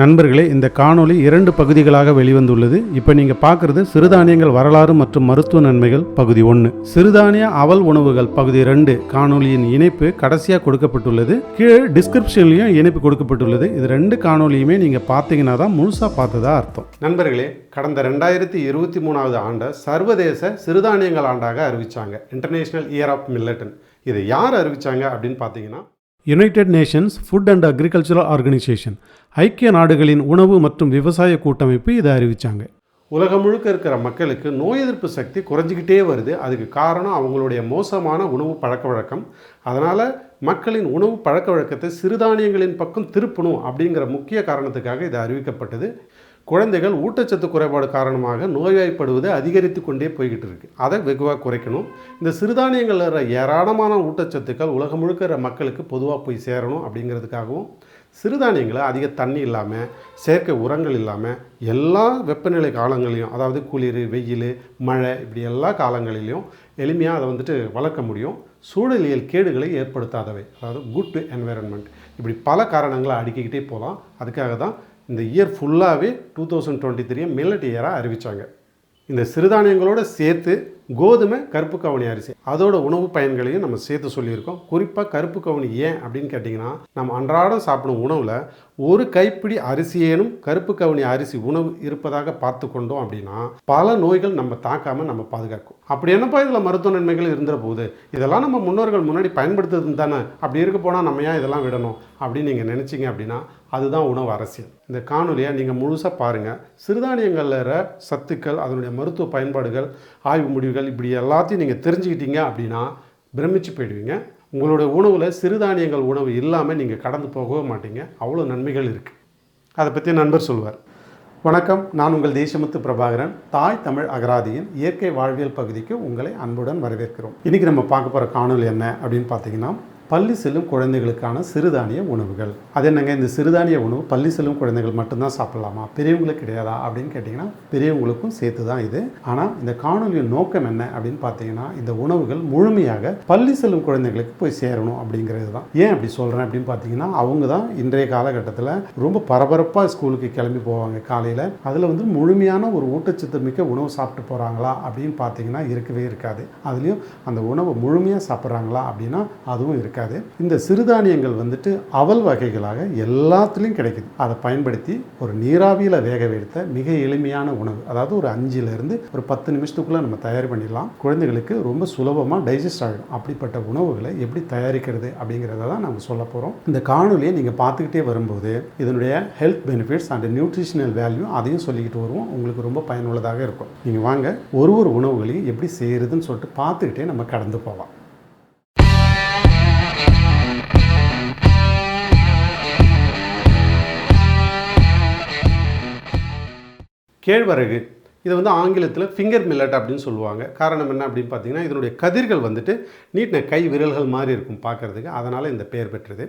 நண்பர்களே இந்த காணொளி இரண்டு பகுதிகளாக வெளிவந்துள்ளது. இப்போ நீங்கள் பார்க்குறது சிறுதானியங்கள் வரலாறு மற்றும் மருத்துவ நன்மைகள் பகுதி ஒன்று சிறுதானிய அவல் உணவுகள் பகுதி ரெண்டு காணொளியின் இணைப்பு கடைசியாக கொடுக்கப்பட்டுள்ளது. கீழே டிஸ்கிரிப்ஷன்லையும் இணைப்பு கொடுக்கப்பட்டுள்ளது. இது ரெண்டு காணொளியுமே நீங்கள் பார்த்தீங்கன்னா தான் முழுசாக பார்த்ததா அர்த்தம். நண்பர்களே கடந்த ரெண்டாயிரத்தி இருபத்தி மூணாவது ஆண்டை சர்வதேச சிறுதானியங்கள் ஆண்டாக அறிவித்தாங்க இன்டர்நேஷ்னல் இயர் ஆஃப் மில்லட்டன் இதை யார் அறிவித்தாங்க அப்படின்னு பார்த்தீங்கன்னா United Nations Food and Agricultural Organization ஐக்கிய நாடுகளின் உணவு மற்றும் விவசாய கூட்டமைப்பு இதை அறிவித்தாங்க உலகம் முழுக்க இருக்கிற மக்களுக்கு நோய் எதிர்ப்பு சக்தி குறைஞ்சிக்கிட்டே வருது. அதுக்கு காரணம் அவங்களுடைய மோசமான உணவு பழக்க வழக்கம். அதனால் மக்களின் உணவு பழக்க வழக்கத்தை சிறுதானியங்களின் பக்கம் திருப்பணும் அப்படிங்கிற முக்கிய காரணத்துக்காக இது அறிவிக்கப்பட்டது. குழந்தைகள் ஊட்டச்சத்து குறைபாடு காரணமாக நோய்வாய்ப்படுவது அதிகரித்து கொண்டே போய்கிட்டு இருக்கு. அதை வெகுவாக குறைக்கணும். இந்த சிறுதானியங்களில் இருக்கிற ஏராளமான ஊட்டச்சத்துக்கள் உலகம் முழுக்கிற மக்களுக்கு பொதுவாக போய் சேரணும் அப்படிங்கிறதுக்காகவும் சிறுதானியங்களை அதிக தண்ணி இல்லாமல் செயற்கை உரங்கள் இல்லாமல் எல்லா வெப்பநிலை காலங்களிலும் அதாவது குளிர் வெயில் மழை இப்படி எல்லா காலங்களிலும் எளிமையாக அதை வந்துட்டு வளர்க்க முடியும். சூழலியல் கேடுகளை ஏற்படுத்தாதவை. அதாவது குட் என்வைரன்மெண்ட் இப்படி பல காரணங்களை அடுக்கிக்கிட்டே போகலாம். அதுக்காக தான் இந்த இயர் ஃபுல்லாகவே two thousand twenty three millet இயராக அறிவித்தாங்க இந்த சிறுதானியங்களோடு சேர்த்து கோதுமை கருப்பு கவுனி அரிசி அதோட உணவு பயன்களையும் நம்ம சேர்த்து சொல்லியிருக்கோம். குறிப்பாக கருப்பு கவுனி ஏன் அப்படின்னு கேட்டிங்கன்னா நம்ம அன்றாடம் சாப்பிடும் உணவில் ஒரு கைப்பிடி அரிசியேனும் கருப்பு கவனி அரிசி உணவு இருப்பதாக பார்த்து கொண்டோம் அப்படின்னா பல நோய்கள் நம்ம தாக்காமல் நம்ம பாதுகாக்கும். அப்படி என்னப்பா இதில் மருத்துவ நன்மைகள் இருந்துற போது இதெல்லாம் நம்ம முன்னோர்கள் முன்னாடி பயன்படுத்துறது தானே? அப்படி இருக்க போனால் நம்ம ஏன் இதெல்லாம் விடணும் அப்படின்னு நீங்கள் நினச்சிங்க அப்படின்னா அதுதான் உணவு அரசியல். இந்த காணொலியை நீங்கள் முழுசாக பாருங்கள் சிறுதானியங்களில் சத்துக்கள் அதனுடைய மருத்துவ பயன்பாடுகள் ஆய்வு முடிவுகள் இப்படி எல்லாத்தையும் நீங்கள் தெரிஞ்சுக்கிட்டீங்க அப்படின்னா பிரமிச்சு போயிடுவீங்க. உங்களுடைய உணவில் சிறுதானியங்கள் உணவு இல்லாமல் நீங்கள் கடந்து போகவே மாட்டீங்க. அவ்வளோ நன்மைகள் இருக்குது அதை பற்றி நண்பர் சொல்வார். வணக்கம். நான் உங்கள் தேசமுத்து பிரபாகரன். தாய் தமிழ் அகராதியின் இயற்கை வாழ்வியல் பகுதிக்கு உங்களை அன்புடன் வரவேற்கிறோம். இன்றைக்கி நம்ம பார்க்க போகிற காணொலி என்ன அப்படின்னு பார்த்தீங்கன்னா பள்ளி செல்லும் குழந்தைகளுக்கான சிறுதானிய உணவுகள். அது என்னங்க? இந்த சிறுதானிய உணவு பள்ளி செல்லும் குழந்தைகள் மட்டும்தான் சாப்பிடலாமா? பெரியவங்களுக்கு கிடையாதா? அப்படின்னு கேட்டிங்கன்னா பெரியவங்களுக்கும் சேர்த்து தான் இது. ஆனால் இந்த காணொலியின் நோக்கம் என்ன அப்படின்னு பார்த்தீங்கன்னா இந்த உணவுகள் முழுமையாக பள்ளி செல்லும் குழந்தைகளுக்கு போய் சேரணும் அப்படிங்கிறது தான். ஏன் அப்படி சொல்கிறேன் அப்படின்னு பார்த்தீங்கன்னா அவங்க தான் இன்றைய காலகட்டத்தில் ரொம்ப பரபரப்பாக ஸ்கூலுக்கு கிளம்பி போவாங்க காலையில். அதில் வந்து முழுமையான ஒரு ஊட்டச்சத்து மிக்க உணவு சாப்பிட்டு போகிறாங்களா அப்படின்னு பார்த்தீங்கன்னா இருக்கவே இருக்காது. அதுலேயும் அந்த உணவை முழுமையாக சாப்பிட்றாங்களா அப்படின்னா அதுவும் இருக்காது. இருக்காது. இந்த சிறுதானியங்கள் வந்துட்டு அவல் வகைகளாக எல்லாத்துலேயும் கிடைக்குது. அதை பயன்படுத்தி ஒரு நீராவியில் வேக வைத்த மிக எளிமையான உணவு அதாவது ஒரு அஞ்சுலேருந்து ஒரு பத்து நிமிஷத்துக்குள்ளே நம்ம தயார் பண்ணிடலாம். குழந்தைகளுக்கு ரொம்ப சுலபமாக டைஜஸ்ட் ஆகிடும். அப்படிப்பட்ட உணவுகளை எப்படி தயாரிக்கிறது அப்படிங்கிறத தான் நம்ம சொல்ல போகிறோம் இந்த காணொலியை நீங்கள் பார்த்துக்கிட்டே வரும்போது இதனுடைய health benefits and nutritional value அதையும் சொல்லிக்கிட்டு வருவோம். உங்களுக்கு ரொம்ப பயனுள்ளதாக இருக்கும். நீங்கள் வாங்க ஒரு ஒரு உணவுகளையும் எப்படி செய்கிறதுன்னு சொல்லிட்டு பார்த்துக்கிட்டே நம்ம கடந்து போகலாம். கேழ்வரகு இதை வந்து ஆங்கிலத்தில் ஃபிங்கர் மில்லட் அப்படின்னு சொல்லுவாங்க. காரணம் என்ன அப்படின்னு பார்த்தீங்கன்னா இதனுடைய கதிர்கள் வந்துட்டு நீட்டின கை விரல்கள் மாதிரி இருக்கும் பார்க்குறதுக்கு. அதனால் இந்த பெயர் பெற்றது.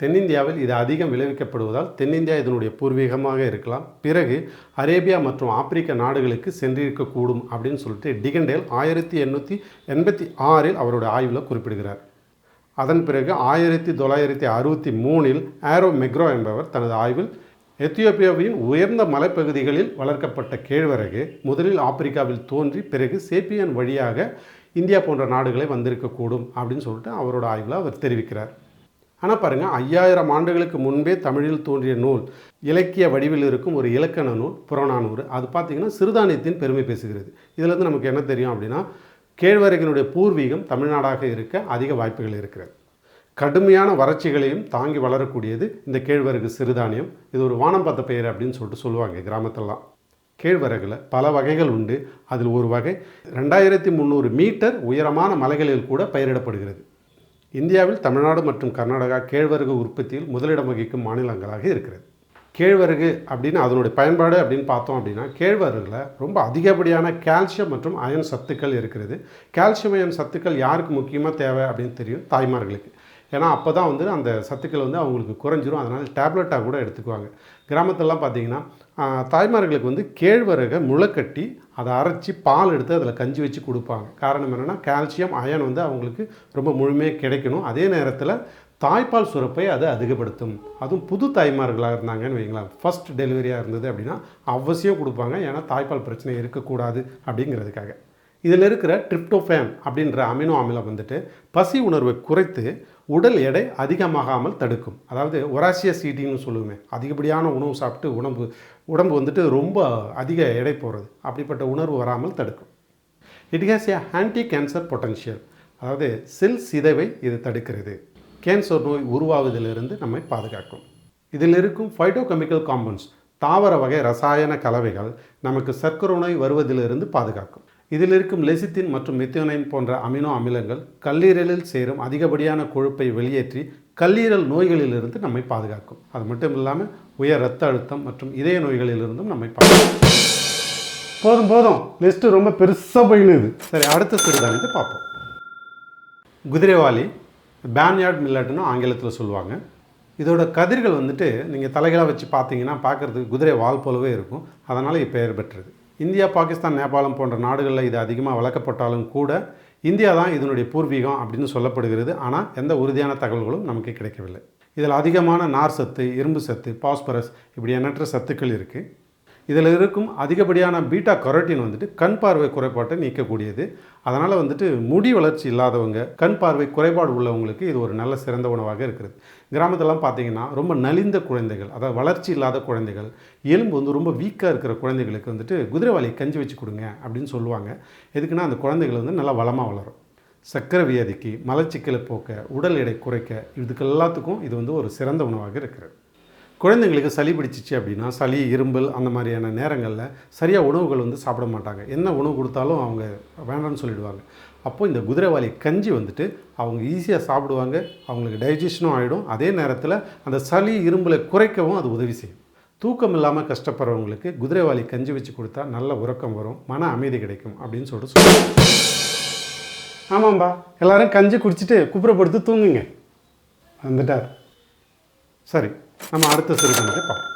தென்னிந்தியாவில் இது அதிகம் விளைவிக்கப்படுவதால் தென்னிந்தியா இதனுடைய பூர்வீகமாக இருக்கலாம். பிறகு அரேபியா மற்றும் ஆப்பிரிக்க நாடுகளுக்கு சென்றிருக்கக்கூடும் அப்படின்னு சொல்லிட்டு டிகண்டேல் ஆயிரத்தி எண்ணூற்றி எண்பத்தி ஆறில் அவருடைய ஆய்வில் குறிப்பிடுகிறார். அதன் பிறகு ஆயிரத்தி தொள்ளாயிரத்தி அறுபத்தி மூணில் ஆரோ மெக்ரோ என்பவர் தனது ஆய்வில் எத்தியோப்பியாவின் உயர்ந்த மலைப்பகுதிகளில் வளர்க்கப்பட்ட கேழ்வரகு முதலில் ஆப்பிரிக்காவில் தோன்றி பிறகு சேப்பியன் வழியாக இந்தியா போன்ற நாடுகளை வந்திருக்கக்கூடும் அப்படின்னு சொல்லிட்டு அவரோட ஆய்வில் அவர் தெரிவிக்கிறார். ஆனால் பாருங்கள் ஐயாயிரம் ஆண்டுகளுக்கு முன்பே தமிழில் தோன்றிய நூல் இலக்கிய வடிவில் இருக்கும் ஒரு இலக்கண நூல் புறநானூறு அது பார்த்திங்கன்னா சிறுதானியத்தின் பெருமை பேசுகிறது. இதிலேருந்து நமக்கு என்ன தெரியும் அப்படின்னா கேழ்வரகினுடைய பூர்வீகம் தமிழ்நாடாக இருக்க அதிக வாய்ப்புகள் இருக்கிறது. கடுமையான வறட்சிகளையும் தாங்கி வளரக்கூடியது இந்த கேழ்வரகு சிறுதானியம். இது ஒரு வானம் பார்த்த பெயர் அப்படின்னு சொல்லிட்டு சொல்லுவாங்க கிராமத்திலலாம். கேழ்வரகில் பல வகைகள் உண்டு. அதில் ஒரு வகை ரெண்டாயிரத்தி முந்நூறு மீட்டர் உயரமான மலைகளில் கூட பயிரிடப்படுகிறது. இந்தியாவில் தமிழ்நாடு மற்றும் கர்நாடகா கேழ்வரகு உற்பத்தியில் முதலிடம் வகிக்கும் மாநிலங்களாக இருக்கிறது. கேழ்வரகு அப்படின்னு அதனுடைய பயன்பாடு அப்படின்னு பார்த்தோம் அப்படின்னா கேழ்வரகுல ரொம்ப அதிகப்படியான கால்சியம் மற்றும் அயன் சத்துக்கள் இருக்கிறது. கால்சியம் அயன் சத்துக்கள் யாருக்கு முக்கியமாக தேவை அப்படின்னு தெரியும்? தாய்மார்களுக்கு. ஏன்னா அப்போ தான் வந்து அந்த சத்துக்கள் வந்து அவங்களுக்கு குறைஞ்சிரும். அதனால் டேப்லெட்டாக கூட எடுத்துக்குவாங்க. கிராமத்திலலாம் பார்த்தீங்கன்னா தாய்மார்களுக்கு வந்து கேழ்வரகை முளைக்கட்டி அதை அரைச்சி பால் எடுத்து அதில் கஞ்சி வச்சு கொடுப்பாங்க. காரணம் என்னென்னா கால்சியம் அயன் வந்து அவங்களுக்கு ரொம்ப முழுமையாக கிடைக்கணும். அதே நேரத்தில் தாய்ப்பால் சுரப்பை அது அதிகப்படுத்தும். அதுவும் புது தாய்மார்களாக இருந்தாங்கன்னு வைங்களேன் ஃபர்ஸ்ட் டெலிவரியாக இருந்தது அப்படின்னா அவசியம் கொடுப்பாங்க. ஏன்னா தாய்ப்பால் பிரச்சனை இருக்கக்கூடாது அப்படிங்கிறதுக்காக. இதில் இருக்கிற ட்ரிப்டோஃபேன் அப்படின்ற அமினோ அமிலம் வந்துட்டு பசி உணர்வை குறைத்து உடல் எடை அதிகமாகாமல் தடுக்கும். அதாவது ஒராசிய சீட்டின்னு சொல்லுவோமே அதிகப்படியான உணவு சாப்பிட்டு உடம்பு உடம்பு வந்துட்டு ரொம்ப அதிக எடை போகிறது அப்படிப்பட்ட உணர்வு வராமல் தடுக்கும். It has a anti cancer potential அதாவது செல் சிதைவை இது தடுக்கிறது. கேன்சர் நோய் உருவாவதிலிருந்து நம்மை பாதுகாக்கும். இதில் இருக்கும் ஃபைட்டோகெமிக்கல் காம்பவுண்ட்ஸ் தாவர வகை ரசாயன கலவைகள் நமக்கு சர்க்கரை நோய் வருவதிலிருந்து பாதுகாக்கும். இதில் இருக்கும் லெசித்தின் மற்றும் மெத்தியோனைன் போன்ற அமினோ அமிலங்கள் கல்லீரலில் சேரும் அதிகப்படியான கொழுப்பை வெளியேற்றி கல்லீரல் நோய்களிலிருந்து நம்மை பாதுகாக்கும். அது மட்டும் இல்லாமல் உயர் ரத்த அழுத்தம் மற்றும் இதய நோய்களிலிருந்தும் நம்மை பாதுகாக்கும். போதும் போதும். லிஸ்ட்டு ரொம்ப பெருசாக போயிடுது சரி அடுத்த சிறுதானியத்தை பார்ப்போம். குதிரைவாலி பேன்யார்ட் மில்லட்னு ஆங்கிலத்தில் சொல்லுவாங்க. இதோட கதிர்கள் வந்துட்டு நீங்கள் தலைகளாக வச்சு பார்த்தீங்கன்னா பார்க்குறதுக்கு குதிரை வால் போலவே இருக்கும். அதனால் இப்பெயர் பெற்றது இந்தியா பாகிஸ்தான் நேபாளம் போன்ற நாடுகளில் இது அதிகமாக வளர்க்கப்பட்டாலும் கூட இந்தியா தான் இதனுடைய பூர்வீகம் அப்படின்னு சொல்லப்படுகிறது. ஆனால் எந்த உறுதியான தகவல்களும் நமக்கு கிடைக்கவில்லை. இதில் அதிகமான நார் சத்து இரும்பு சத்து பாஸ்பரஸ் இப்படி எண்ணற்ற சத்துக்கள் இருக்குது இதில் இருக்கும் அதிகப்படியான பீட்டா கரோட்டின் வந்துட்டு கண் பார்வை குறைபாட்டை நீக்கக்கூடியது. அதனால் வந்துட்டு முடி வளர்ச்சி இல்லாதவங்க கண் பார்வை குறைபாடு உள்ளவங்களுக்கு இது ஒரு நல்ல சிறந்த உணவாக இருக்கிறது. கிராமத்திலலாம் பார்த்தீங்கன்னா ரொம்ப நலிந்த குழந்தைகள் அதாவது வளர்ச்சி இல்லாத குழந்தைகள் எலும்பு வந்து ரொம்ப வீக்காக இருக்கிற குழந்தைகளுக்கு வந்துட்டு குதிரைவாளி கஞ்சி வச்சு கொடுங்க அப்படின்னு சொல்லுவாங்க. எதுக்குன்னா அந்த குழந்தைகள் வந்து நல்லா வளமாக வளரும். சக்கரை வியாதிக்கு மலச்சிக்கலை போக்க உடல் எடை குறைக்க இதுக்கு எல்லாத்துக்கும் இது வந்து ஒரு சிறந்த உணவாக இருக்கிறது. குழந்தைங்களுக்கு சளி பிடிச்சிச்சு அப்படின்னா சளி இரும்பல் அந்த மாதிரியான நேரங்களில் சரியாக உணவுகள் வந்து சாப்பிட மாட்டாங்க. என்ன உணவு கொடுத்தாலும் அவங்க வேண்டாம்னு சொல்லிடுவாங்க. அப்போது இந்த குதிரைவாலி கஞ்சி வந்துட்டு அவங்க ஈஸியாக சாப்பிடுவாங்க. அவங்களுக்கு டைஜஷனும் ஆகிடும் அதே நேரத்தில் அந்த சளி இரும்பலை குறைக்கவும் அது உதவி செய்யும். தூக்கம் இல்லாமல் கஷ்டப்படுறவங்களுக்கு குதிரைவாலி கஞ்சி வச்சு கொடுத்தா நல்ல உறக்கம் வரும். மன அமைதி கிடைக்கும் அப்படின்னு சொல்லிட்டு சொல்லுவாங்க ஆமாம்பா. எல்லோரும் கஞ்சி குடிச்சிட்டு குப்புறப்படுத்து தூங்குங்க. வந்துட்டார். சரி. நம்ம அடுத்த சிறுதானியத்தை பார்ப்போம்.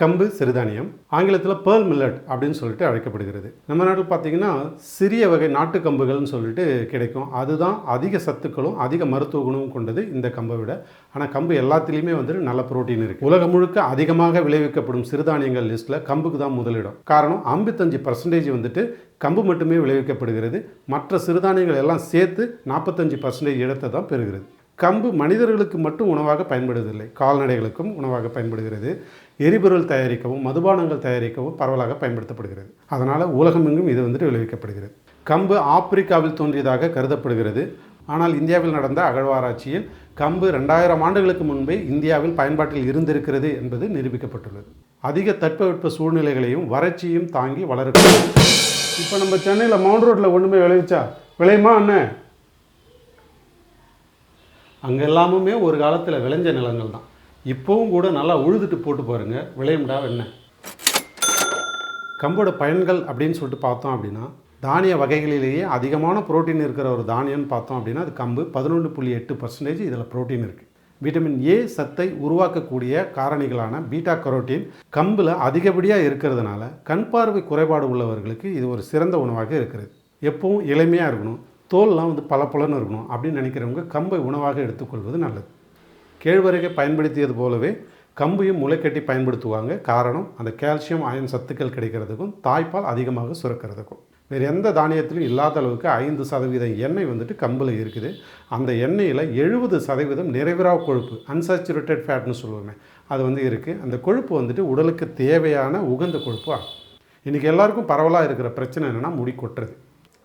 கம்பு சிறுதானியம் ஆங்கிலத்தில் பேர்ல் மில்லட் அப்படின்னு சொல்லிட்டு அழைக்கப்படுகிறது. நம்ம நாட்டில் பார்த்தீங்கன்னா சிறிய வகை நாட்டு கம்புகள்னு சொல்லிட்டு கிடைக்கும். அதுதான் அதிக சத்துக்களும் அதிக மருத்துவ குணமும் கொண்டது இந்த கம்பை விட. ஆனால் கம்பு எல்லாத்துலேயுமே வந்துட்டு நல்ல புரோட்டீன் இருக்குது உலகம் முழுக்க அதிகமாக விளைவிக்கப்படும் சிறுதானியங்கள் லிஸ்ட்டில் கம்புக்கு தான் முதலிடம். காரணம் ஐம்பத்தஞ்சு பர்சன்டேஜ் வந்துட்டு கம்பு மட்டுமே விளைவிக்கப்படுகிறது. மற்ற சிறுதானியங்கள் எல்லாம் சேர்த்து நாற்பத்தஞ்சு பர்சன்டேஜ் இடத்தை தான் பெறுகிறது. கம்பு மனிதர்களுக்கு மட்டும் உணவாக பயன்படுவதில்லை. கால்நடைகளுக்கும் உணவாக பயன்படுகிறது. எரிபொருள் தயாரிக்கவும் மதுபானங்கள் தயாரிக்கவும் பரவலாக பயன்படுத்தப்படுகிறது. அதனால் உலகமெங்கும் இது வந்துட்டு விளைவிக்கப்படுகிறது. கம்பு ஆப்பிரிக்காவில் தோன்றியதாக கருதப்படுகிறது. ஆனால் இந்தியாவில் நடந்த அகழ்வாராய்ச்சியில் கம்பு ரெண்டாயிரம் ஆண்டுகளுக்கு முன்பே இந்தியாவில் பயன்பாட்டில் இருந்திருக்கிறது என்பது நிரூபிக்கப்பட்டுள்ளது. அதிக தட்பவெட்ப சூழ்நிலைகளையும் வறட்சியும் தாங்கி வளரக்கூடிய இப்போ நம்ம சென்னையில் மவுண்ட் ரோட்டில் ஒன்றுமே விளைவிச்சா? விளையுமா அண்ணன் அங்கே எல்லாமுமே ஒரு காலத்தில் விளைஞ்ச நிலங்கள் தான். இப்போவும் கூட நல்லா உழுதுட்டு போட்டு பாருங்கள் விளையும்டா என்ன கம்போட பயன்கள் அப்படின்னு சொல்லிட்டு பார்த்தோம் அப்படின்னா தானிய வகைகளிலேயே அதிகமான புரோட்டீன் இருக்கிற ஒரு தானியம்னு பார்த்தோம் அப்படின்னா அது கம்பு. பதினொன்று புள்ளி எட்டு பர்சன்டேஜ் இதில் புரோட்டீன் இருக்குது விட்டமின் ஏ சத்தை உருவாக்கக்கூடிய காரணிகளான பீட்டா கரோட்டீன் கம்பில் அதிகப்படியாக இருக்கிறதுனால கண் பார்வை குறைபாடு உள்ளவர்களுக்கு இது ஒரு சிறந்த உணவாக இருக்கிறது. எப்பவும் இளமையாக இருக்கணும். தோல்லாம் வந்து பளபளன்னு இருக்கணும் அப்படின்னு நினைக்கிறவங்க கம்பை உணவாக எடுத்துக்கொள்வது நல்லது. கேழ்வரகை பயன்படுத்தியது போலவே கம்பையும் முளைக்கட்டி பயன்படுத்துவாங்க. காரணம் அந்த கால்சியம் அயன் சத்துக்கள் கிடைக்கிறதுக்கும் தாய்ப்பால் அதிகமாக சுரக்கிறதுக்கும். வேறு எந்த தானியத்திலும் இல்லாத அளவுக்கு ஐந்து சதவீதம் எண்ணெய் வந்துட்டு கம்பில் இருக்குது. அந்த எண்ணெயில் எழுபது சதவீதம் நிறைவிறா கொழுப்பு அன்சாச்சுரேட்டட் ஃபேட்னு சொல்லுவோமே அது வந்து இருக்குது அந்த கொழுப்பு வந்துட்டு உடலுக்கு தேவையான உகந்த கொழுப்பு ஆகும். இன்றைக்கி எல்லாருக்கும் பரவலாக இருக்கிற பிரச்சனை என்னென்னா முடி கொட்டுறது.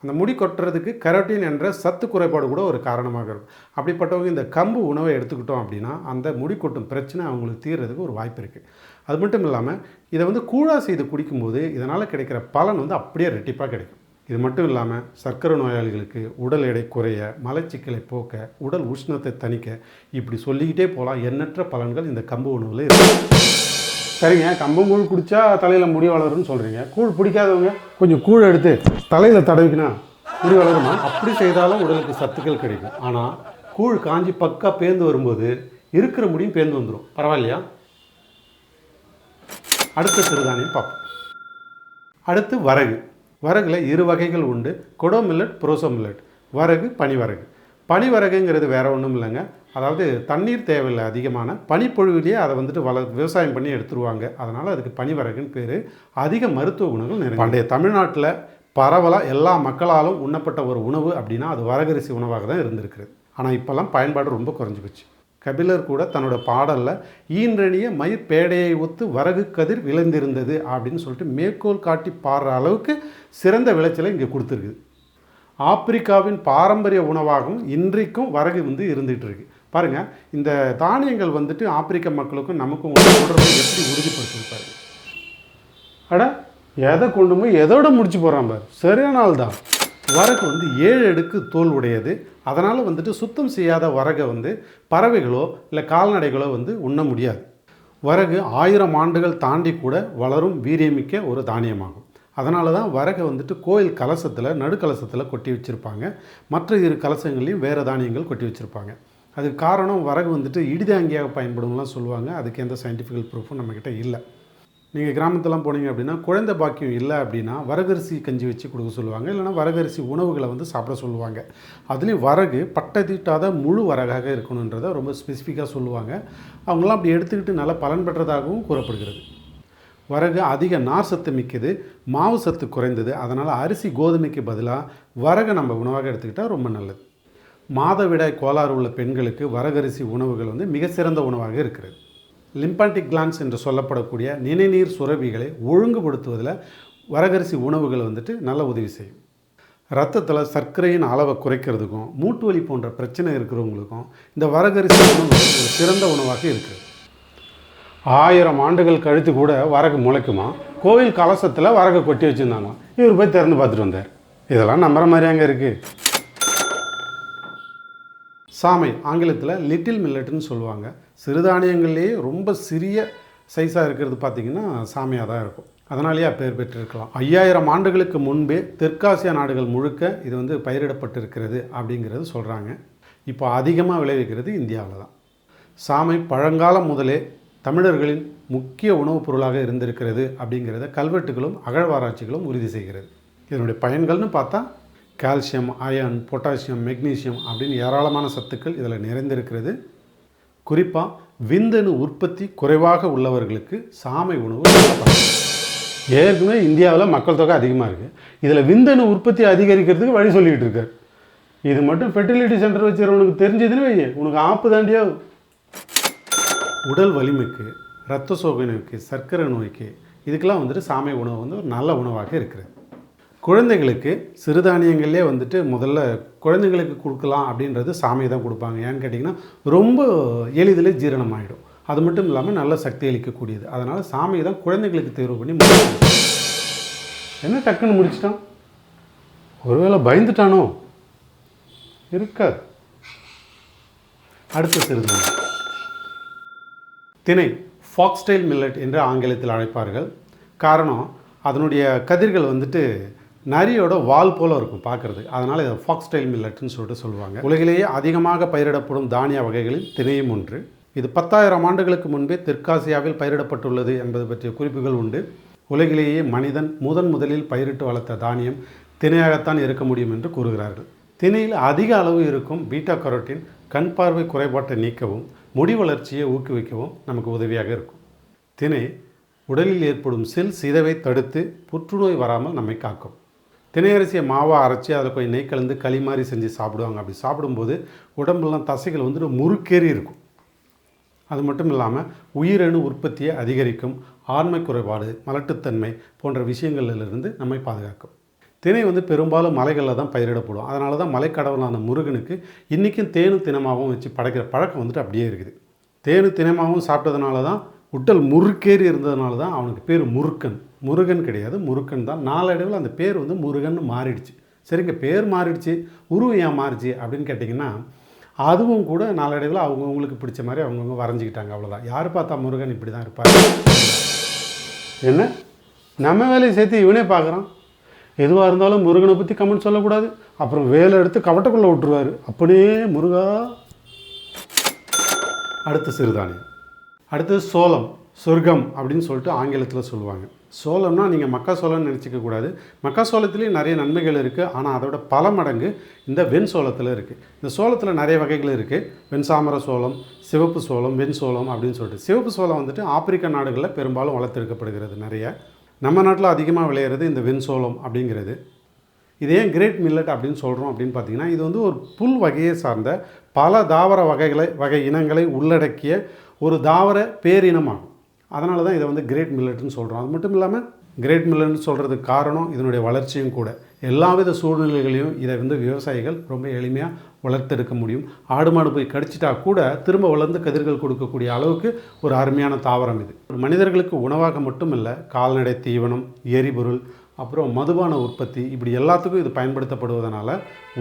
அந்த முடி கொட்டுறதுக்கு கரோட்டின் என்ற சத்து குறைபாடு கூட ஒரு காரணமாக இருக்கும். அப்படிப்பட்டவங்க இந்த கம்பு உணவை எடுத்துக்கிட்டோம் அப்படின்னா அந்த முடி கொட்டும் பிரச்சனை அவங்களுக்கு தீர்றதுக்கு ஒரு வாய்ப்பு இருக்குது அது மட்டும் இல்லாமல் இதை வந்து கூழா செய்து குடிக்கும்போது இதனால் கிடைக்கிற பலன் வந்து அப்படியே ரெட்டிப்பாக கிடைக்கும். இது மட்டும் இல்லாமல் சர்க்கரை நோயாளிகளுக்கு உடல் எடை குறைய மலச்சிக்கலை போக்க உடல் உஷ்ணத்தை தணிக்க இப்படி சொல்லிக்கிட்டே போகலாம் எண்ணற்ற பலன்கள் இந்த கம்பு உணவில் இருக்குது சரிங்க கம்பங்கூழ் குடித்தா தலையில் முடி வளரும்னு சொல்கிறீங்க கூழ் பிடிக்காதவங்க கொஞ்சம் கூழ் எடுத்து தலையில் தடவிக்கினா முடி வளருமா? அப்படி செய்தாலும் உடலுக்கு சத்துக்கள் கிடைக்கும். ஆனால் கூழ் காஞ்சி பக்கா பேர்ந்து வரும்போது இருக்கிற முடியும் பேர்ந்து வந்துடும் பரவாயில்லையா? அடுத்த சிறுதானியம் பார்ப்போம். அடுத்து வரகு. வரகுல இரு வகைகள் உண்டு. கொடோ மில்லட் புரோசோ மில்லட் வரகு பனிவரகு. பனிவரகுங்கிறது வேறு ஒன்றும் இல்லைங்க. அதாவது தண்ணீர் தேவையில்லை அதிகமான. பனிப்பொழிவிலேயே அதை வந்துட்டு வள விவசாயம் பண்ணி எடுத்துருவாங்க. அதனால் அதுக்கு பனிவரகுன்னு பேர். அதிக மருத்துவ குணங்கள் நிறைய பண்டைய தமிழ்நாட்டில் பரவலாக எல்லா மக்களாலும் உண்ணப்பட்ட ஒரு உணவு அப்படின்னா அது வரகரிசி உணவாக தான் இருந்திருக்குது. ஆனால் இப்போல்லாம் பயன்பாடு ரொம்ப குறைஞ்சி போச்சு. கபிலர் கூட தன்னோட பாடலில் ஈன்றணிய மயிர் பேடையை ஒத்து வரகு கதிர் விளைந்திருந்தது அப்படின்னு சொல்லிட்டு மேற்கோள் காட்டி பாடுற அளவுக்கு சிறந்த விளைச்சலை இங்கே கொடுத்துருக்குது. ஆப்பிரிக்காவின் பாரம்பரிய உணவாகவும் இன்றைக்கும் வரகு வந்து இருந்துகிட்டு இருக்கு பாருங்க இந்த தானியங்கள் வந்துட்டு ஆப்பிரிக்க மக்களுக்கும் நமக்கும் உள்ள எப்படி உறுதிப்படுத்துது பாருங்க அட எதை கொண்டு போய் எதோட முடிச்சு போகிறான் பாரு. சரியான நாள் தான். வரகு வந்து ஏழு அடுக்கு தோல் உடையது. அதனால் வந்துட்டு சுத்தம் செய்யாத வரகை வந்து பறவைகளோ இல்லை கால்நடைகளோ வந்து உண்ண முடியாது. வரகு ஆயிரம் ஆண்டுகள் தாண்டி கூட வளரும் வீரியமிக்க ஒரு தானியமாகும். அதனால தான் வரகை வந்துட்டு கோயில் கலசத்தில் நடுக்கலசத்தில் கொட்டி வச்சுருப்பாங்க. மற்ற இரு கலசங்களையும் வேறு தானியங்கள் கொட்டி வச்சுருப்பாங்க. அதுக்கு காரணம் வரகு வந்துட்டு இடிதாங்கியாக பயன்படும்லாம் சொல்லுவாங்க. அதுக்கு எந்த சயின்டிஃபிக்கல் ப்ரூஃபும் நம்மக்கிட்ட இல்லை. நீங்கள் கிராமத்தெல்லாம் போனீங்க அப்படின்னா குழந்தை பாக்கியம் இல்லை அப்படின்னா வரகரிசி கஞ்சி வச்சு கொடுக்க சொல்லுவாங்க. இல்லைனா வரகரிசி உணவுகளை வந்து சாப்பிட சொல்லுவாங்க. அதுலேயும் வரகு பட்டை தீட்டாத முழு வரகாக இருக்கணுன்றதை ரொம்ப ஸ்பெசிஃபிக்காக சொல்லுவாங்க. அவங்களாம் அப்படி எடுத்துக்கிட்டு நல்லா பலன் பெற்றதாகவும் கூறப்படுகிறது. வரகு அதிக நார் சத்து மிக்கது மாவு சத்து குறைந்தது. அதனால் அரிசி கோதுமைக்கு பதிலாக வரகை நம்ம உணவாக எடுத்துக்கிட்டால் ரொம்ப நல்லது. மாதவிடாய் கோளாறு உள்ள பெண்களுக்கு வரகரிசி உணவுகள் வந்து மிக சிறந்த உணவாக இருக்கிறது. லிம்பாண்டிக் கிளான்ஸ் என்று சொல்லப்படக்கூடிய நினைநீர் சுரபிகளை ஒழுங்குபடுத்துவதில் வரகரிசி உணவுகள் வந்துட்டு நல்ல உதவி செய்யும். ரத்தத்தில் சர்க்கரையின் அளவை குறைக்கிறதுக்கும் மூட்டு வலி போன்ற பிரச்சனை இருக்கிறவங்களுக்கும் இந்த வரகரிசி உணவு ஒரு சிறந்த உணவாக இருக்குது ஆயிரம் ஆண்டுகள் கழித்து கூட வரகு முளைக்குமா? கோவில் கலசத்தில் வரகு கொட்டி வச்சுருந்தாங்க இவர் போய் திறந்து பார்த்துட்டு வந்தார். இதெல்லாம் நம்புற மாதிரி அங்கே இருக்குது சாமை ஆங்கிலத்தில் லிட்டில் மில்லட்னு சொல்லுவாங்க. சிறுதானியங்கள்லேயே ரொம்ப சிறிய சைஸாக இருக்கிறது பார்த்திங்கன்னா சாமையாக தான் இருக்கும். அதனாலேயே பேர் பெற்றிருக்கலாம். ஐயாயிரம் ஆண்டுகளுக்கு முன்பே தெற்காசியா நாடுகள் முழுக்க இது வந்து பயிரிடப்பட்டிருக்கிறது அப்படிங்கிறது சொல்கிறாங்க இப்போ அதிகமாக விளைவிக்கிறது இந்தியாவில் தான். சாமை பழங்காலம் முதலே தமிழர்களின் முக்கிய உணவுப் பொருளாக இருந்திருக்கிறது அப்படிங்கிறத கல்வெட்டுகளும் அகழ்வாராய்ச்சிகளும் உறுதி செய்கிறது. இதனுடைய பயன்கள்னு பார்த்தா கால்சியம் அயன் பொட்டாசியம் மெக்னீசியம் அப்படின்னு ஏராளமான சத்துக்கள் இதில் நிறைந்திருக்கிறது. குறிப்பாக விந்தணு உற்பத்தி குறைவாக உள்ளவர்களுக்கு சாமை உணவு ஏற்கனவே இந்தியாவில் மக்கள் தொகை அதிகமாக இருக்குது இதில் விந்தணு உற்பத்தி அதிகரிக்கிறதுக்கு வழி சொல்லிக்கிட்டு இருக்கார். இது மட்டும் ஃபெர்டிலிட்டி சென்டர் வச்சுருவனுக்கு தெரிஞ்சதுன்னு வையே உனக்கு ஆப்பு தாண்டியோ உடல் வலிமைக்கு இரத்த சோகை நோய்க்கு சர்க்கரை நோய்க்கு இதுக்கெல்லாம் வந்துட்டு சாமை உணவு வந்து ஒரு நல்ல உணவாக இருக்கிறது. குழந்தைகளுக்கு சிறுதானியங்களே வந்துட்டு முதல்ல குழந்தைங்களுக்கு கொடுக்கலாம் அப்படின்றது சாமி தான் கொடுப்பாங்க. ஏன்னு கேட்டிங்கன்னா ரொம்ப எளிதில் ஜீரணம் ஆகிடும் அது மட்டும் இல்லாமல் நல்ல சக்தி அளிக்கக்கூடியது. அதனால் சாமியை தான் குழந்தைகளுக்கு தேர்வு பண்ணி முடிக்கணும். என்ன டக்குன்னு முடிச்சிட்டான்? ஒருவேளை பயந்துட்டானோ? இருக்காது. அடுத்த சிறுதானியம். திணை ஃபாக்ஸ்டைல் மில்லட் என்று ஆங்கிலத்தில் அழைப்பார்கள். காரணம் அதனுடைய கதிர்கள் வந்துட்டு நரியோட வால் போல இருக்கும் பார்க்கறது. அதனால் இதை ஃபாக்ஸ்டைல் மில்லட்னு சொல்லிட்டு சொல்லுவாங்க. உலகிலேயே அதிகமாக பயிரிடப்படும் தானிய வகைகளில் திணையும் ஒன்று. இது பத்தாயிரம் ஆண்டுகளுக்கு முன்பே தெற்காசியாவில் பயிரிடப்பட்டுள்ளது என்பது பற்றிய குறிப்புகள் உண்டு. உலகிலேயே மனிதன் முதன் முதலில் பயிரிட்டு வளர்த்த தானியம் திணையாகத்தான் இருக்க முடியும் என்று கூறுகிறார்கள். திணையில் அதிக அளவு இருக்கும் பீட்டா கரோட்டின் கண் பார்வை குறைபாட்டை நீக்கவும் முடி வளர்ச்சியை ஊக்குவிக்கவும் நமக்கு உதவியாக இருக்கும். திணை உடலில் ஏற்படும் செல் சிதைவை தடுத்து புற்றுநோய் வராமல் நம்மை காக்கும். திணையரிசியை மாவாக அரைச்சி அதில் கொஞ்சம் நெய் கலந்து களி மாதிரி செஞ்சு சாப்பிடுவாங்க. அப்படி சாப்பிடும்போது உடம்புலாம் தசைகள் வந்துட்டு முறுக்கேறி இருக்கும். அது மட்டும் இல்லாமல் உயிரணு உற்பத்தியை அதிகரிக்கும். ஆண்மை குறைபாடு மலட்டுத்தன்மை போன்ற விஷயங்களிலிருந்து நம்மை பாதுகாக்கும். திணை வந்து பெரும்பாலும் மலைகளில் தான் பயிரிடப்படும். அதனால தான் மலைக்கடவுளான முருகனுக்கு இன்றைக்கும் தேனும் தினமாகவும் வச்சு படைக்கிற பழக்கம் வந்துட்டு அப்படியே இருக்குது. தேனு தினமாகவும் சாப்பிட்டதுனால தான் உடல் முறுக்கேறி இருந்ததுனால தான் அவனுக்கு பேர் முருக்கன் முருகன் கிடையாது முருக்கன் தான். நாளடைவில் அந்த பேர் வந்து முருகன் மாறிடுச்சு. சரிங்க பேர் மாறிடுச்சு உருவம் ஏன் மாறிச்சு அப்படின்னு கேட்டிங்கன்னா அதுவும் கூட நாளடைவில் அவங்கவுங்களுக்கு பிடிச்ச மாதிரி அவங்கவுங்க வரைஞ்சிக்கிட்டாங்க அவ்வளோதான் யார் பார்த்தா முருகன் இப்படி தான் இருப்பார்? என்ன? நம்ம வேலையை சேர்த்து இவனே பார்க்குறான். எதுவாக இருந்தாலும் முருகனை பற்றி கமெண்ட் சொல்லக்கூடாது. அப்புறம் வேலை எடுத்து கவட்டக்குள்ளே விட்டுருவார். அப்படியே முருகா. அடுத்து சிறுதானியம். அடுத்தது சோளம் சொர்க்கம் அப்படின்னு சொல்லிட்டு ஆங்கிலத்தில் சொல்லுவாங்க. சோளம்னா நீங்கள் மக்காசோளம்னு நினச்சிக்க கூடாது. மக்காசோளத்துலேயும் நிறைய நன்மைகள் இருக்குது ஆனால் அதோட பல மடங்கு இந்த வெண் சோளத்தில் இருக்குது இந்த சோளத்தில் நிறைய வகைகள் இருக்குது வெண்சாமர சோளம் சிவப்பு சோளம் வெண் சோளம் அப்படின்னு சொல்லிட்டு. சிவப்பு சோளம் வந்துட்டு ஆப்பிரிக்க நாடுகளில் பெரும்பாலும் வளர்த்தெடுக்கப்படுகிறது நிறைய. நம்ம நாட்டில் அதிகமாக விளையிறது இந்த வெண் சோளம் அப்படிங்கிறது. இது ஏன் கிரேட் மில்லட் அப்படின்னு சொல்கிறோம் அப்படின்னு பார்த்தீங்கன்னா இது வந்து ஒரு புல் வகையை சார்ந்த பல தாவர வகைகளை வகை இனங்களை உள்ளடக்கிய ஒரு தாவர பேரினமாகும். அதனால தான் இதை வந்து கிரேட் மில்லட்னு சொல்கிறோம் அது மட்டும் இல்லாமல் கிரேட் மில்லட்னு சொல்கிறதுக்கு காரணம் இதனுடைய வளர்ச்சியும் கூட. எல்லாவித சூழ்நிலைகளையும் இதை வந்து விவசாயிகள் ரொம்ப எளிமையாக வளர்த்தெடுக்க முடியும். ஆடு மாடு போய் கடிச்சிட்டா கூட திரும்ப வளர்ந்து கதிர்கள் கொடுக்கக்கூடிய அளவுக்கு ஒரு அருமையான தாவரம் இது. மனிதர்களுக்கு உணவாக மட்டுமல்ல கால்நடை தீவனம் எரிபொருள் அப்புறம் மதுபான உற்பத்தி இப்படி எல்லாத்துக்கும் இது பயன்படுத்தப்படுவதனால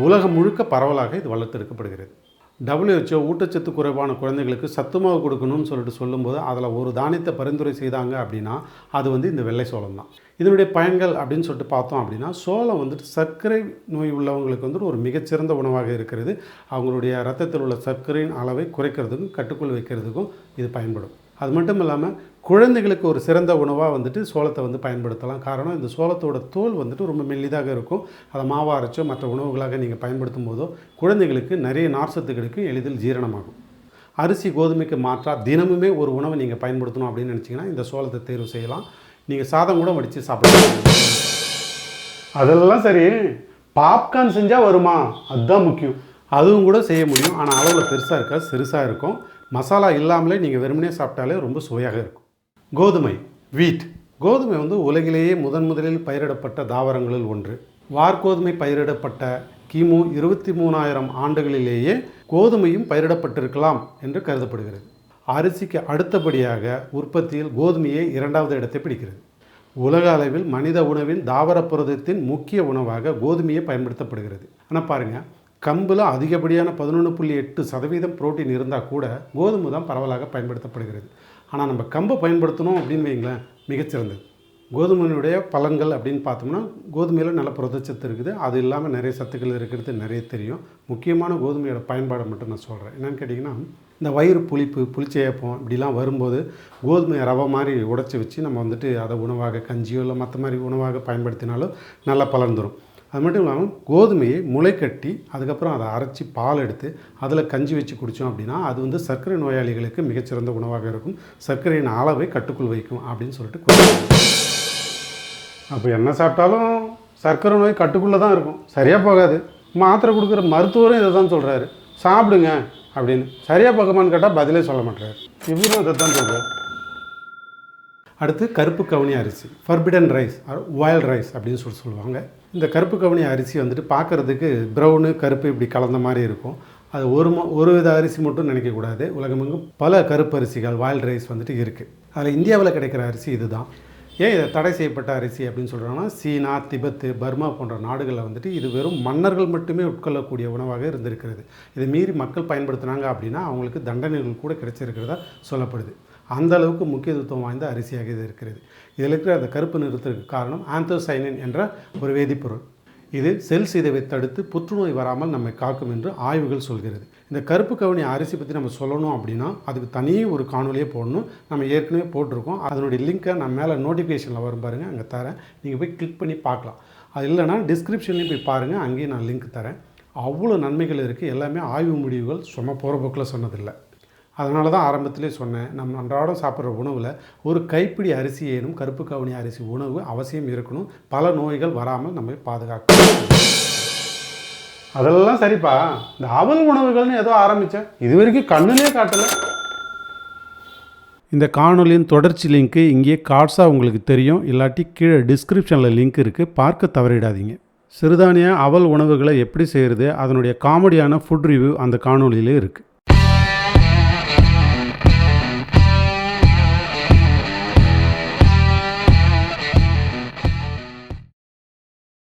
உலகம் முழுக்க பரவலாக இது வளர்த்தெடுக்கப்படுகிறது. டபிள்யூஹெச்ஓ ஊட்டச்சத்து குறைவான குழந்தைகளுக்கு சத்துமாவு கொடுக்கணும்னு சொல்லிட்டு சொல்லும்போது அதில் ஒரு தானியத்தை பரிந்துரை செய்தாங்க அப்படின்னா அது வந்து இந்த வெள்ளை சோளம் தான். இதனுடைய பயன்கள் அப்படின்னு சொல்லிட்டு பார்த்தோம் அப்படின்னா சோளம் வந்துட்டு சர்க்கரை நோய் உள்ளவங்களுக்கு வந்துட்டு ஒரு மிகச்சிறந்த உணவாக இருக்கிறது. அவங்களுடைய ரத்தத்தில் உள்ள சர்க்கரையின் அளவை குறைக்கிறதுக்கும் கட்டுக்குள் வைக்கிறதுக்கும் இது பயன்படும். அது மட்டும் இல்லாமல் குழந்தைகளுக்கு ஒரு சிறந்த உணவாக வந்துட்டு சோளத்தை வந்து பயன்படுத்தலாம். காரணம் இந்த சோளத்தோட தோல் வந்துட்டு ரொம்ப மெல்லிதாக இருக்கும். அதை மாவா அரைச்சோ மற்ற உணவுகளாக நீங்கள் பயன்படுத்தும் போதோ குழந்தைகளுக்கு நிறைய நார்ச்சத்துக்களுக்கு எளிதில் ஜீரணமாகும். அரிசி கோதுமைக்கு மாற்றா தினமுமே ஒரு உணவை நீங்கள் பயன்படுத்தணும் அப்படின்னு நினச்சிங்கன்னா இந்த சோளத்தை தேர்வு செய்யலாம். நீங்கள் சாதம் கூட வடித்து சாப்பிடலாம். அதெல்லாம் சரி. பாப்கார்ன் செஞ்சால் வருமா? அதுதான் முக்கியம். அதுவும் கூட செய்ய முடியும். ஆனால் அளவில் பெருசாக இருக்காது சிறுசாக இருக்கும். மசாலா இல்லாமலே நீங்கள் வெறுமனே சாப்பிட்டாலே ரொம்ப சுவையாக இருக்கும். கோதுமை வீட். கோதுமை வந்து உலகிலேயே முதன் முதலில் பயிரிடப்பட்ட தாவரங்களில் ஒன்று. வார்கோதுமை பயிரிடப்பட்ட கிமு இருபத்தி மூணாயிரம் ஆண்டுகளிலேயே கோதுமையும் பயிரிடப்பட்டிருக்கலாம் என்று கருதப்படுகிறது. அரிசிக்கு அடுத்தபடியாக உற்பத்தியில் கோதுமையே இரண்டாவது இடத்தை பிடிக்கிறது. உலக அளவில் மனித உணவின் தாவர புரதத்தின் முக்கிய உணவாக கோதுமையை பயன்படுத்தப்படுகிறது. ஆனால் பாருங்கள் கம்பில் அதிகப்படியான பதினொன்று புள்ளி எட்டு சதவீதம் புரோட்டீன் இருந்தால் கூட கோதுமை தான் பரவலாக பயன்படுத்தப்படுகிறது. ஆனால் நம்ம கம்பை பயன்படுத்தணும் அப்படின்னு வைங்களேன் மிகச்சிறந்தது. கோதுமையினுடைய பலன்கள் அப்படின்னு பார்த்தோம்னா கோதுமையில் நல்ல புரதச்சத்து இருக்குது. அது இல்லாமல் நிறைய சத்துக்கள் இருக்கிறது நிறைய தெரியும். முக்கியமான கோதுமையோட பயன்பாடை மட்டும் நான் சொல்கிறேன் என்னென்னு கேட்டிங்கன்னா இந்த வயிறு புளிப்பு புளிச்சேப்பம் இப்படிலாம் வரும்போது கோதுமையை ரவை மாதிரி உடைச்சி வச்சு நம்ம வந்துட்டு அதை உணவாக கஞ்சியோ இல்லை மற்ற மாதிரி உணவாக பயன்படுத்தினாலும் நல்ல பலன் தரும். அது மட்டும் இல்லாமல் கோதுமையை முளை கட்டி அதுக்கப்புறம் அதை அரைச்சி பால் எடுத்து அதில் கஞ்சி வச்சு குடித்தோம் அப்படின்னா அது வந்து சர்க்கரை நோயாளிகளுக்கு மிகச்சிறந்த உணவாக இருக்கும். சர்க்கரையின் அளவை கட்டுக்குள் வைக்கும் அப்படின்னு சொல்லிட்டு அப்போ என்ன சாப்பிட்டாலும் சர்க்கரை நோய் கட்டுக்குள்ளே தான் இருக்கும். சரியாக போகாது. மாத்திரை கொடுக்குற மருத்துவரும் இதை தான் சொல்கிறாரு சாப்பிடுங்க அப்படின்னு. சரியாக போகமான்னு கேட்டால் பதிலே சொல்ல மாட்டார் இவரும் இதை தான் சொல்கிறார் அடுத்து கருப்பு கவனி அரிசி ஃபர்பிடன் ரைஸ் ஒயல் ரைஸ் அப்படின்னு சொல்லி சொல்லுவாங்க. இந்த கருப்பு கவுனி அரிசி வந்துட்டு பார்க்குறதுக்கு ப்ரௌனு கருப்பு இப்படி கலந்த மாதிரி இருக்கும். அது ஒரு ஒரு வித அரிசி மட்டும் நினைக்கக்கூடாது உலகமெங்கும் பல கருப்பு அரிசிகள் வாயில் ரைஸ் வந்துட்டு இருக்குது அதில் இந்தியாவில் கிடைக்கிற அரிசி இதுதான். ஏன் இதை தடை செய்யப்பட்ட அரிசி அப்படின்னு சொல்கிறாங்கன்னா சீனா திபெத்து பர்மா போன்ற நாடுகளில் வந்துட்டு இது வெறும் மன்னர்கள் மட்டுமே உட்கொள்ளக்கூடிய உணவாக இருந்திருக்கிறது. இதை மீறி மக்கள் பயன்படுத்தினாங்க அப்படின்னா அவங்களுக்கு தண்டனைகள் கூட கிடைச்சிருக்கிறதா சொல்லப்படுது. அந்த அளவுக்கு முக்கியத்துவம் வாய்ந்த அரிசியாக இது இருக்கிறது. இதில் இருக்கிற அந்த கருப்பு நிறத்திற்கு காரணம் ஆந்தோசைனின் என்ற ஒரு வேதிப்பொருள். இது செல் சிதைவை தடுத்து புற்றுநோய் வராமல் நம்மை காக்கும் என்று ஆய்வுகள் சொல்கிறது. இந்த கருப்பு கவனி அரிசி பற்றி நம்ம சொல்லணும் அப்படின்னா அதுக்கு தனி ஒரு காணொலியே போடணும். நம்ம ஏற்கனவே போட்டிருக்கோம். அதனுடைய லிங்க்கை நான் மேலே நோட்டிஃபிகேஷனில் வரும் பாருங்கள் அங்கே தரேன். நீங்கள் போய் கிளிக் பண்ணி பார்க்கலாம். அது இல்லைன்னா டிஸ்கிரிப்ஷன்லேயும் போய் பாருங்கள் அங்கேயும் நான் லிங்க் தரேன். அவ்வளோ நன்மைகள் இருக்குது எல்லாமே ஆய்வு முடிவுகள் சும்மா போகிற போக்கில் சொன்னதில்லை. அதனால தான் ஆரம்பத்திலே சொன்னேன் நம்ம அன்றாடம் சாப்பிட்ற உணவில் ஒரு கைப்பிடி அரிசி ஏனும் கருப்பு கவுனி அரிசி உணவு அவசியம் இருக்கணும். பல நோய்கள் வராமல் நம்மை பாதுகாக்கணும். அதெல்லாம் சரிப்பா. இந்த அவல் உணவுகள்னு ஏதோ ஆரம்பித்தேன் இது வரைக்கும் கண்ணுலே காட்டலை. இந்த காணொலியின் தொடர்ச்சி லிங்க்கு இங்கே கார்ட்ஸாக உங்களுக்கு தெரியும். இல்லாட்டி கீழே டிஸ்கிரிப்ஷனில் லிங்க் இருக்குது பார்க்க தவறிடாதீங்க. சிறுதானிய அவல் உணவுகளை எப்படி செய்கிறது அதனுடைய காமெடியான ஃபுட் ரிவ்யூ அந்த காணொலியிலே இருக்குது